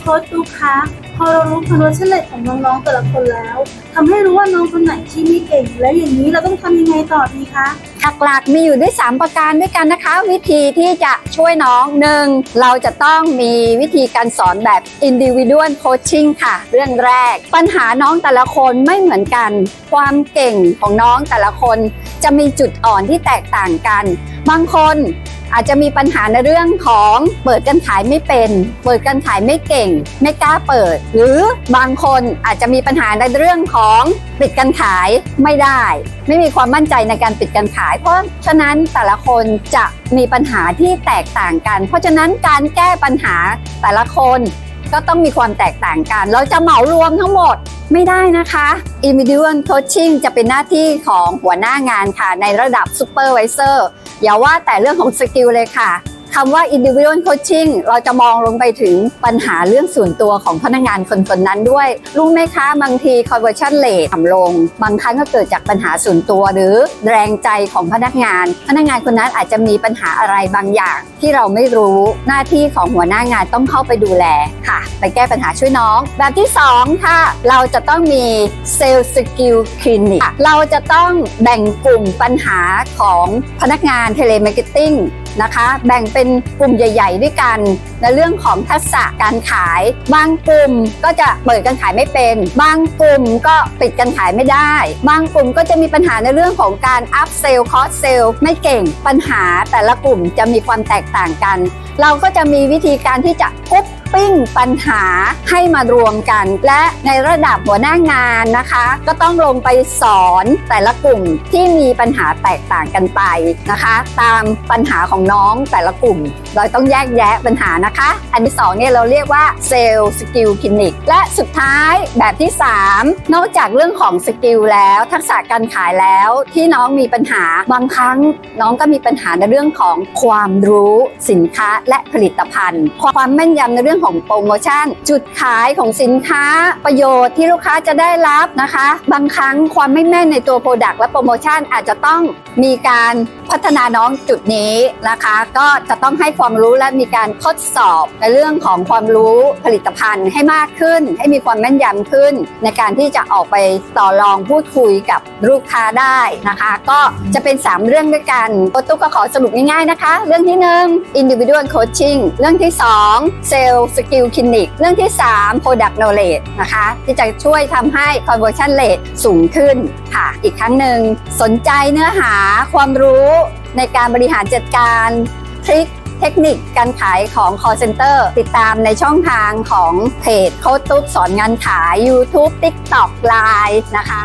โค้ชตุ๊กคะพอเรารู้ conversion rate ของน้องๆแต่ละคนแล้วทำให้รู้ว่าน้องคนไหนที่ไม่เก่ง แล้วอย่างนี้เราต้องทำยังไงต่อดีคะหลักๆมีอยู่ด้วย 3 ประการด้วยกันนะคะ วิธีที่จะช่วยน้องหนึ่งเราจะต้องมีวิธีการสอนแบบ individual coaching ค่ะ เรื่องแรก ปัญหาน้องแต่ละคนไม่เหมือนกัน ความเก่งของน้องแต่ละคน จะมีจุดอ่อนที่แตกต่างกัน บางคน อาจจะมีปัญหาในเรื่องของเปิดการขายไม่เป็น เปิดการขายไม่เก่ง ไม่กล้าเปิด หรือบางคนอาจจะมีปัญหาในเรื่องของปิดการขายไม่ได้ ไม่มีความมั่นใจในการปิดการขาย เพราะฉะนั้นแต่ละคนจะมีปัญหาที่แตกต่างกัน เพราะฉะนั้นการแก้ปัญหาแต่ละคน ก็ต้องมีความแตกต่างกัน เราจะเหมารวมทั้งหมดไม่ได้นะคะ individual coaching จะเป็นหน้าที่ของหัวหน้างานค่ะ ในระดับ supervisor อย่าว่าแต่เรื่องของสกิลเลยค่ะ คำว่า individual coaching เราจะมองลงไปถึงปัญหาเรื่องส่วนตัวของพนักงานคนคนนั้นด้วย รู้ไหมคะ บางที conversion rate ต่ำลง บางครั้งก็เกิดจากปัญหาส่วนตัวหรือแรงใจของพนักงาน พนักงานคนนั้นอาจจะมีปัญหาอะไรบางอย่าง ที่เราไม่รู้หน้าที่ของหัวหน้างานต้องเข้าไปดูแลค่ะ ไปแก้ปัญหาช่วยน้อง แบบที่2ค่ะเราจะต้องมี sales skill clinic เราจะต้องแบ่งกลุ่มปัญหาของพนักงาน telemarketing นะคะ แบ่งเป็นกลุ่มใหญ่ ๆ ด้วยกัน ในเรื่องของทักษะการขาย บางกลุ่มก็จะเปิดการขายไม่เป็น บางกลุ่มก็ปิดการขายไม่ได้ บางกลุ่มก็จะมีปัญหาในเรื่องของการอัพเซลคอสเซลไม่เก่งปัญหาแต่ละกลุ่มจะมีความแตกต่างกัน เราก็จะมีวิธีการที่จะกุ๊บ ปิ้งปัญหาให้มารวมกัน และในระดับหัวหน้างานนะคะ ก็ต้องลงไปสอนแต่ละกลุ่มที่มีปัญหาแตกต่างกันไปนะคะ ตามปัญหาของน้องแต่ละกลุ่ม เราต้องแยกแยะปัญหานะคะ อันที่สองเนี่ยเราเรียกว่าเซลล์สกิลคลินิกและสุดท้ายแบบที่ 3 นอกจากเรื่องของสกิลแล้ว ทักษะการขายแล้วที่น้องมีปัญหาบางครั้งน้องก็มีปัญหาในเรื่องของความรู้สินค้าและผลิตภัณฑ์ ความแม่นยำในเรื่องของโปรโมชั่น จุดขายของสินค้าประโยชน์ที่ลูกค้าจะได้รับนะคะ บางครั้งความไม่แม่นในตัวโปรดักต์และโปรโมชั่นอาจจะต้องมีการพัฒนาน้องจุดนี้นะคะ ก็จะต้องให้ความรู้และมีการทดสอบในเรื่องของความรู้ผลิตภัณฑ์ให้มากขึ้น ให้มีความแม่นยำขึ้น ในการที่จะออกไปต่อรองพูดคุยกับลูกค้าได้นะคะ ก็จะเป็น 3 เรื่องด้วยกันโปตุ๊กก็ขอสรุปง่ายๆนะคะ เรื่องที่ 1 individual coaching เรื่องที่ 2 sales skill clinic เรื่องที่ 3 product knowledge นะคะ ที่จะช่วยทำให้ conversion rate สูงขึ้นค่ะ อีกครั้งหนึ่งสนใจเนื้อหาความรู้ในการบริหารจัดการทริคเทคนิคการขายของ call center ติดตามในช่องทางของเพจโค้ดตุ๊กสอนงานขาย YouTube TikTok Line นะคะ